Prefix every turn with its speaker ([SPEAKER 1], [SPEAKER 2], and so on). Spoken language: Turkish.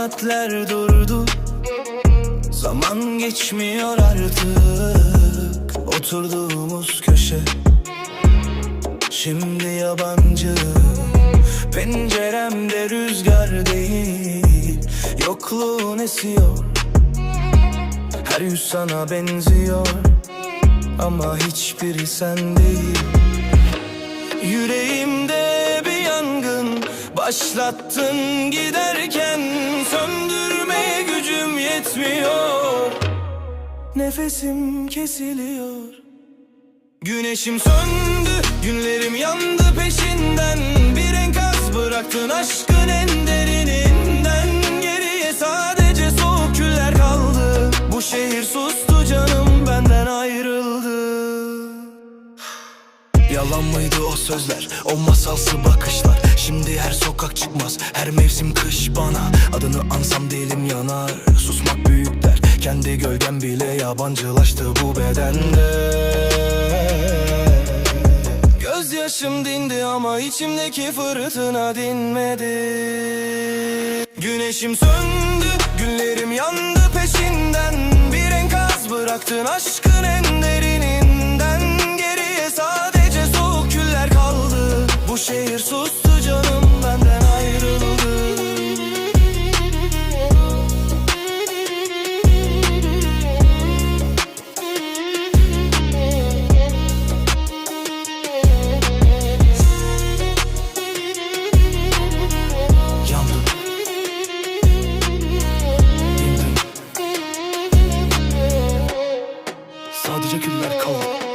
[SPEAKER 1] Saatler durdu. Zaman geçmiyor artık. Oturduğumuz köşe. Şimdi yabancı. Penceremde rüzgar değil. Yokluğun esiyor. Her yüz sana benziyor. Ama hiçbiri sen değil. Yüreğimde Başlattın giderken Söndürmeye gücüm yetmiyor. Nefesim kesiliyor. Güneşim söndü, günlerim yandı peşinden. Bir enkaz bıraktın aşkın en derininden. Geriye sadece soğuk küller kaldı. Bu şehir sustu canım benden ayrıldı. Yalan mıydı o sözler, o masalsı bakışlar. Şimdi her sokak çıkmaz, her mevsim kış bana. Adını ansam dilim yanar, susmak büyük der Kendi gölgem bile yabancılaştı bu bedende. Gözyaşım dindi ama içimdeki fırtına dinmedi. Güneşim söndü, günlerim yandı peşinden. Bir enkaz bıraktın aşkın canım benden ayrıldı Yandım. Dindim Sadece küller kaldı